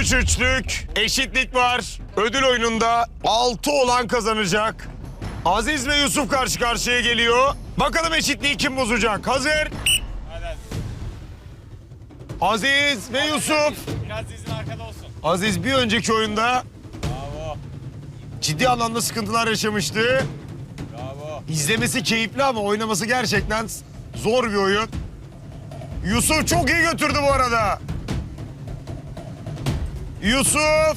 3 üçlük eşitlik var. Ödül oyununda 6 olan kazanacak. Aziz ve Yusuf karşı karşıya geliyor. Bakalım eşitliği kim bozacak? Hazır. Aziz ve Yusuf. Biraz dizin arkada olsun. Aziz bir önceki oyunda Bravo. ciddi anlamda sıkıntılar yaşamıştı. Bravo. İzlemesi keyifli ama oynaması gerçekten zor bir oyun. Yusuf çok iyi götürdü bu arada. Yusuf.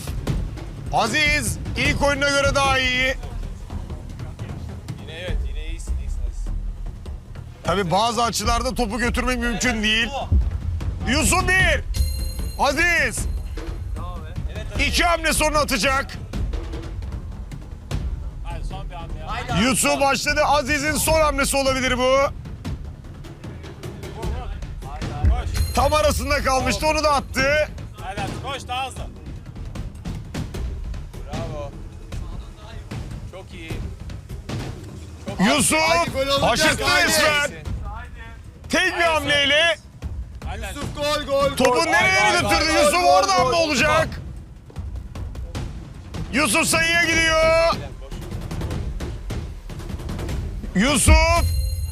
Aziz ilk oyununa göre daha iyi. Yine evet yine iyisin iyisin. Tabii bazı açılarda topu götürmek mümkün değil. Yusuf bir. Aziz. İki hamle sonra atacak. Hadi son bir hamle ya. Yusuf başladı. Aziz'in son hamlesi olabilir bu. Tam arasında kalmıştı onu da attı. Koş daha hızlı. Bravo. Çok iyi. Yusuf aşırttı resmen. İyisin. Tek bir hamleyle hadi. Gol gol. topu nereye gol, götürdü? gol, Yusuf gol, oradan gol, mı olacak? Yusuf sayıya gidiyor. Yusuf,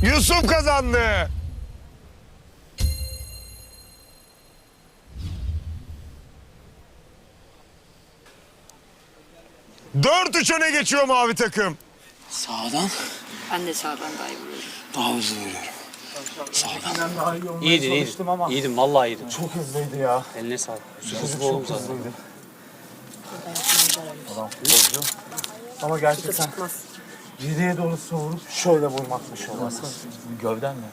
Yusuf kazandı. Dört üç öne geçiyor mavi takım. Sağdan Ben de sağdan daha iyi vuruyorum. daha hızlı vuruyorum. İyi olmaya İyiydin iyiydin. İyiydin vallahi iyiydin. çok hızlıydı ya. Eline sağlık. Hızlı oğlum zaten. hızlıydı. Adam futbolcu. Ama gerçekten Çıkmaz. geriye doğru savurup şöyle vurmakmış o. Gövden mi?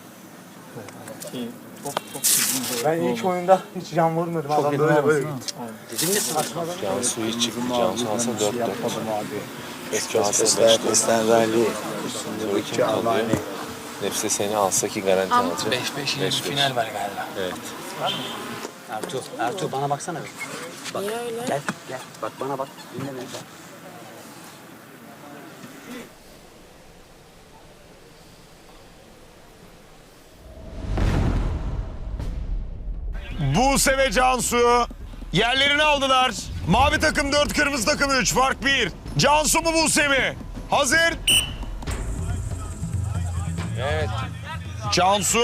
Ben ilk oyunda hiç yan vurmadım. Adam böyle böyle gitti. Dedim ya sana. Cansu hiç çıktı. Cansu alsa 4 4. Yapmadım abi. Eski alsa 5 4. Estenrali. Üstünde kim kalıyor? Nefse seni alsa ki garanti alacak. 5 5 yine bir final var galiba. Evet. Ertuğ, Ertuğ bana baksana bir. Bak, Niye öyle? Gel, gel. Bak bana bak. Dinle beni. Bak. Buse ve Cansu yerlerini aldılar. Mavi takım 4, kırmızı takım 3. Fark 1. Cansu mu Buse mi? Hazır. Evet. Cansu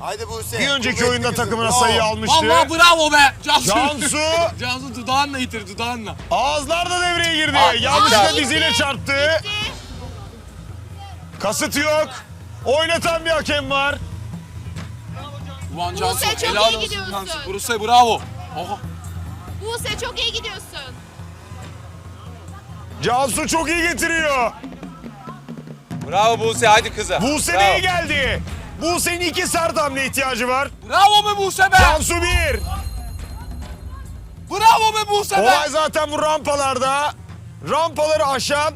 Haydi Buse. bir önceki oyunda takımına sayı almıştı. Vallahi bravo be. Cansu. Cansu Cansu dudağınla itir dudağınla. ağızlar da devreye girdi. Yanlışlıkla diziyle çarptı. Kasıt yok. Oynatan bir hakem var. Ulan Cansu Buse, çok helal iyi olsun gidiyorsun. Cansu. Buse bravo. Oha. Buse çok iyi gidiyorsun. Cansu çok iyi getiriyor. Bravo Buse hadi kıza. Buse Bravo. iyi geldi. Buse'nin iki sert hamle ihtiyacı var. Bravo be Buse be. Cansu bir. Bravo be Buse be. Olay zaten bu rampalarda. Rampaları aşan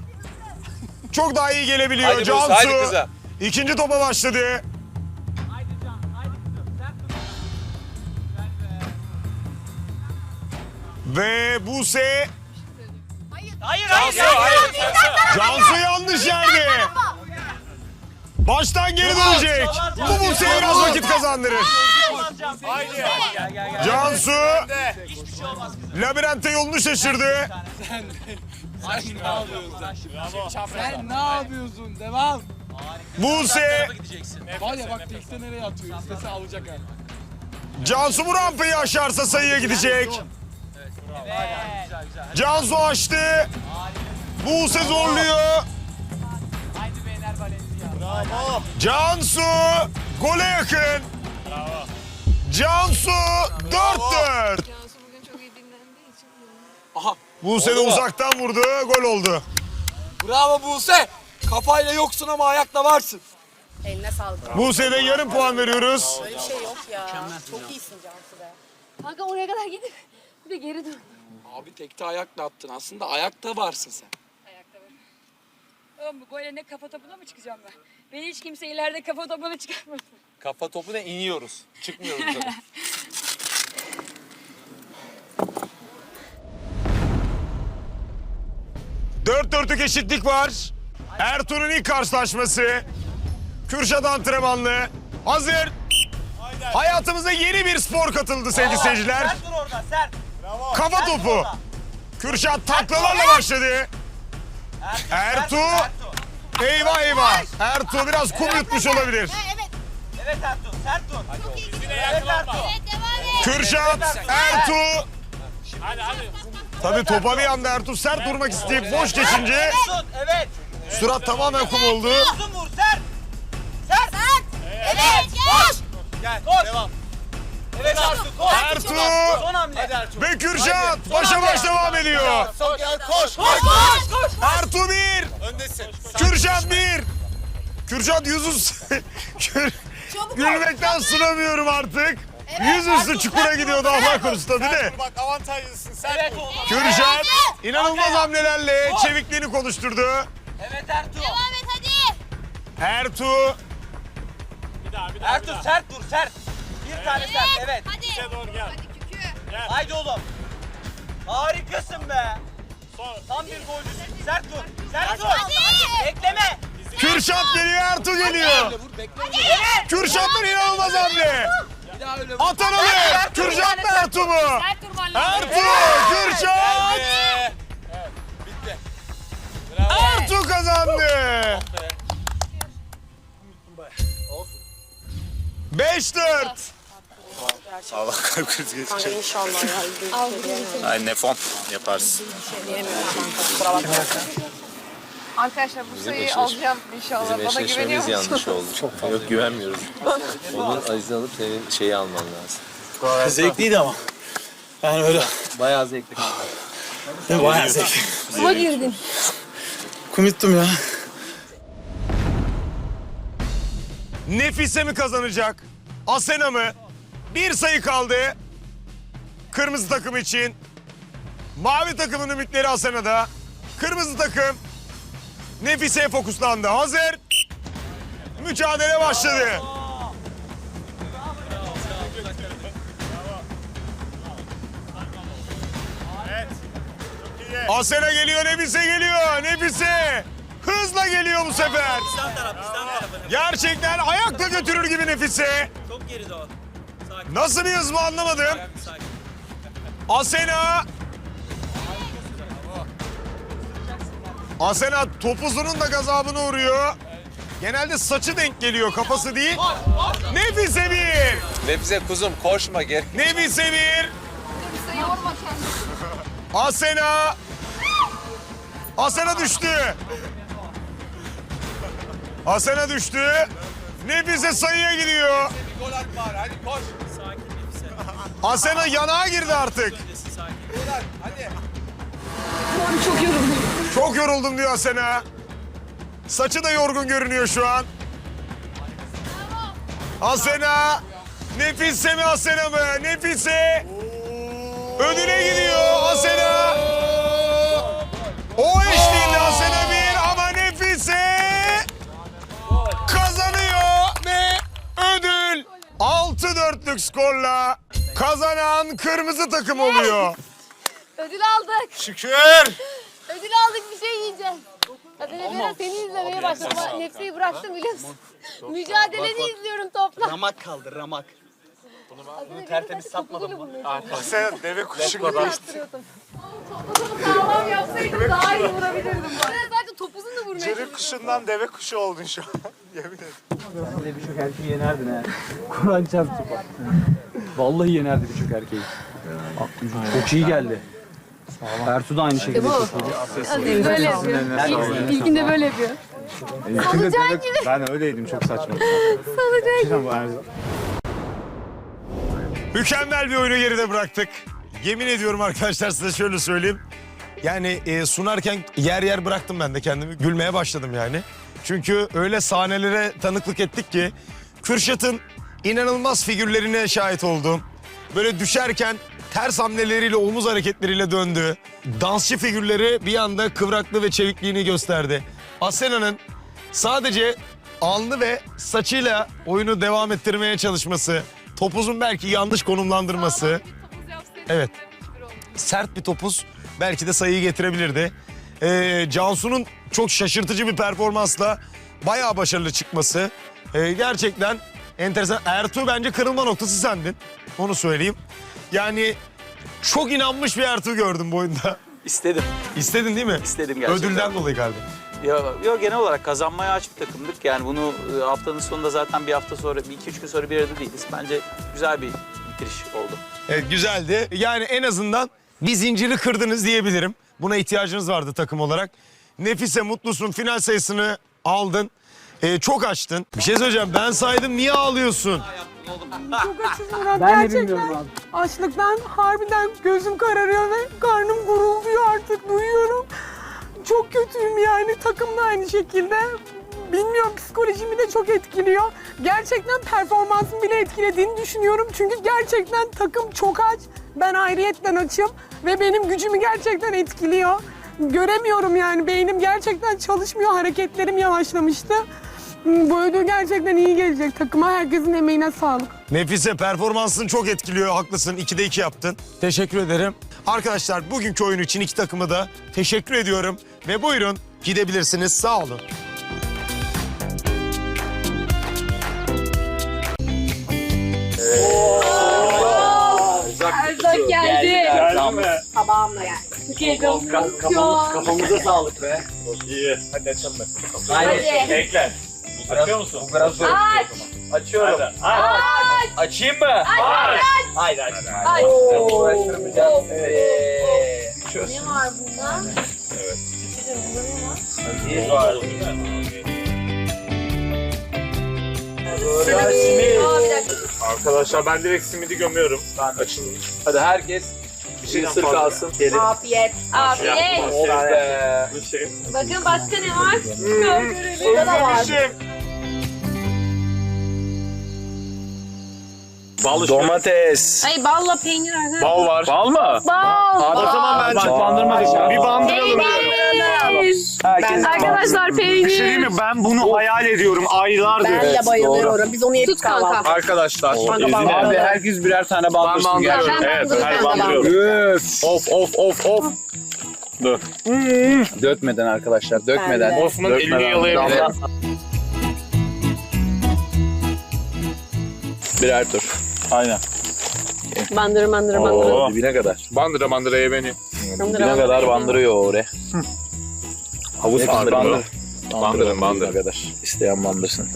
çok daha iyi gelebiliyor. Hadi Buse, Cansu hadi kıza. ikinci topa başladı. Ve Buse Cansu hayır. Cansu yanlış yerde. Baştan geri dönecek. Bu Buse'ye biraz vakit kazandırır. Haydi. Cansu labirentte yolunu şaşırdı. Sen ne yapıyorsun sen? Ne yapıyorsun? Devam. Buse, Var ya bak tekte nereye atıyor. İstese alacak yani. Cansu bu rampayı aşarsa sayıya gidecek. Cansu açtı. Buse zorluyor. Cansu gole yakın. Cansu 4-4. Cansu bugün çok iyi dinlendiği için. Aha. Buse de uzaktan vurdu. Gol oldu. Bravo Buse. Kafayla yoksun ama ayakla varsın. Eline sağlık. Buse'ye de yarım puan veriyoruz. Öyle bir şey yok ya. Çok iyisin Cansu be. Kanka oraya kadar gidip bir de geri dön. Abi tekte ayakla attın. Aslında ayakta varsın sen. Ayakta bak. Oğlum bu böyle ne kafa topuna mı çıkacağım ben? Beni hiç kimse ileride kafa topuna çıkarmasın. Kafa topuna iniyoruz. Çıkmıyoruz zaten. Dört dörtlük eşitlik var. Ertuğrul'un ilk karşılaşması. Kürşat antrenmanlı. Hazır. Hayatımıza yeni bir spor katıldı sevgili seyirciler. Kafa topu. Kürşat taklalarla başladı. Ertuğ. Eyvah eyvah. Ertuğ biraz kum yutmuş olabilir. Evet. Evet Ertuğ, sert dur. Evet devam et. Kürşat, Ertuğ. Hadi hadi. Tabii topa bir anda Ertuğ sert durmak isteyip boş geçince evet. surat tamamen kum oldu. Uzun vur, sert. Sert. Evet. Koş. Gel, koş. Devam. Evet Ertuğ, koş. Ertuğ Son hamle. ve Kürşat başa baş devam ediyor. Son gel, koş. Koş koş. koş. Ertuğ bir, Öndesin. Kürşat bir. Kürşat. Kür- Gülmekten sınamıyorum artık. Yüzüstü çukura gidiyordu Allah korusun tabii de. Bak avantajlısın sen. Evet. Kürşat inanılmaz hamlelerle çevikliğini konuşturdu. Evet Ertuğ. Devam et hadi. Ertuğ Bir daha bir daha. Ertuğ sert dur, sert. Bir tane sert, evet. Hadi. Bize doğru gel. Hadi kükü. Haydi oğlum. Harikasın be. Son. Tam bir golcüsün. Sert dur. Sert dur. Hadi. Bekleme. Kürşat geliyor, Ertuğ geliyor. Kürşat'tan inanılmaz hamle. Atan alır. Kürşat mı Ertuğ mu? Ertuğ, Kürşat. Evet. Bitti. Bravo. Ertuğ kazandı. 5-4. Allah kalp krizi geçecek. İnşallah ya. Ay nefon yaparsın. Arkadaşlar bu sayıyı eşleş- alacağım inşallah. Bizim Bana güveniyor eşleşmemiz musun? yanlış oldu. Çok Yok güvenmiyoruz. Onun aziz alıp senin şeyi alman lazım. Zevkliydi ama. Yani öyle. Bayağı zevkli. Bayağı zevkli. Kuma girdin. Kum yuttum ya. Nefise mi kazanacak? Asena mı? Bir sayı kaldı. Kırmızı takım için. Mavi takımın ümitleri Asena'da. Kırmızı takım Nefise'ye fokuslandı. Hazır. Mücadele başladı. Asena geliyor, Nefise geliyor. Nefise hızla geliyor bu sefer. Gerçekten ayakta götürür gibi Nefise. Çok geride o. Nasıl bir hız bu anlamadım. Asena. Asena topuzunun da gazabına uğruyor. Genelde saçı denk geliyor kafası değil. Nefise bir. Nefise kuzum koşma geri. Nefise bir. Bize yorma kendini. Asena. Asena düştü. Asena düştü. Nefise sayıya gidiyor. Bir gol at bari. Hadi koş. Asena yanağa girdi artık. Gol at. Hadi. Çok yoruldum diyor Asena. Saçı da yorgun görünüyor şu an. Asena. Nefise mi Asena mı? Nefise. Ödüle gidiyor Asena. O eşliğinde Asena bir ama Nefise kazanıyor ve ödül 6-4'lük skorla kazanan kırmızı takım oluyor. Ödül aldık. Şükür. Ödül aldık bir şey yiyeceğiz. Hep biraz seni izlemeye başladım. Ben Nefseyi bıraktım biliyor musun? Mücadeleni izliyorum topla. Ramak kaldı, ramak. Bunu tertemiz satmadın mı? Sen deve kuşu Arttırıyordum. Topuzumu sağlam yapsaydım daha iyi vurabilirdim. Ben zaten topuzunu da vurmaya çalışıyorum. kuşundan deve kuşu oldun şu an. Yemin ederim. Birçok erkeği yenerdin ha. Kur'an çarptı bak. Vallahi yenerdi birçok erkeği. Çok iyi geldi. Ertuğ da aynı şekilde iyi. Böyle yapıyor. İlk, ilkinde böyle yapıyor. Solucan gibi. Ben öyleydim çok saçma. Solucan gibi. Mükemmel bir oyunu geride bıraktık. Yemin ediyorum arkadaşlar size şöyle söyleyeyim. Yani e, sunarken yer yer bıraktım ben de kendimi. Gülmeye başladım yani. Çünkü öyle sahnelere tanıklık ettik ki... Kürşat'ın inanılmaz figürlerine şahit oldum. Böyle düşerken ters hamleleriyle, omuz hareketleriyle döndü. Dansçı figürleri bir anda kıvraklığı ve çevikliğini gösterdi. Asena'nın sadece alnı ve saçıyla oyunu devam ettirmeye çalışması, topuzun belki yanlış konumlandırması, Evet. sert bir topuz belki de sayıyı getirebilirdi. Ee, Cansu'nun çok şaşırtıcı bir performansla bayağı başarılı çıkması ee, gerçekten enteresan. Ertuğ bence kırılma noktası sendin. Onu söyleyeyim. Yani çok inanmış bir Ertuğ gördüm bu oyunda. İstedim. İstedin değil mi? İstedim gerçekten. Ödülden dolayı galiba. Yok yo, genel olarak kazanmaya aç bir takımdık. Yani bunu e, haftanın sonunda zaten bir hafta sonra, bir iki üç gün sonra bir arada değiliz. Bence güzel bir bitiriş oldu. Evet güzeldi. Yani en azından bir zinciri kırdınız diyebilirim. Buna ihtiyacınız vardı takım olarak. Nefise mutlusun final sayısını aldın. Ee, çok açtın. Bir şey söyleyeceğim ben saydım niye ağlıyorsun? Çok açız Murat. Ben de Gerçekten bilmiyorum abi. açlıktan harbiden gözüm kararıyor ve karnım gurulduyor artık duyuyorum. Çok kötüyüm yani takım da aynı şekilde. Bilmiyorum psikolojimi de çok etkiliyor. Gerçekten performansımı bile etkilediğini düşünüyorum. Çünkü gerçekten takım çok aç. Ben ayrıyetten açım ve benim gücümü gerçekten etkiliyor. Göremiyorum yani beynim gerçekten çalışmıyor. Hareketlerim yavaşlamıştı. Bu ödül gerçekten iyi gelecek takıma. Herkesin emeğine sağlık. Nefise performansın çok etkiliyor haklısın. 2'de 2 yaptın. Teşekkür ederim. Arkadaşlar bugünkü oyun için iki takımı da teşekkür ediyorum. Ve buyurun gidebilirsiniz sağ olun. Erzak geldi. Tabağımla geldi. Çok heyecanlıyım. Kafamıza sağlık be. İyi. Hadi açalım ben. Hadi. Bekle. Açıyor musun? Bu biraz zor. Aç. Açıyorum. Hadi. Açayım mı? Aç. Haydi aç. Aç. Uğraştırmayacağım. Ee, Ne var bunda? Aa, bir dakika. Arkadaşlar ben direkt simidi gömüyorum. Açılın. Hadi herkes bir ısır kalsın. Gelin. Afiyet. Afiyet. Oh be. Bir şey. Bakın başka ne var? Da var. Bal Domates. Ay balla peynir arkadaşlar. Bal var. Bal mı? Bal. O zaman ben Bandırmadık ya. bir bandıralım. Peynir. Herkes Arkadaşlar Bir şey peynir. mi? Ben bunu hayal ediyorum aylardır. Ben de bayılıyorum. Biz onu yedik Tut kanka. kahvaltı. Arkadaşlar. Kanka ver. Abi herkes birer tane bandırsın Ben bandırıyorum. Ben Evet, bandırıyorum. ben bandırıyorum. Öf. Of of of of. Dur. Dökmeden arkadaşlar, dökmeden. Ben de. Osman elini yalayabilir. Birer tur. Aynen. Bandırı bandırı bandırı. Oo. Dibine kadar. Bandıra bandıra ye beni. Dibine kadar bandırıyor oraya. Havuz bandır. mı? Bandırın, bandırın. Kadar. İsteyen bandırsın.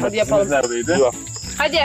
Hadi yapalım. Neredeydi? Hadi.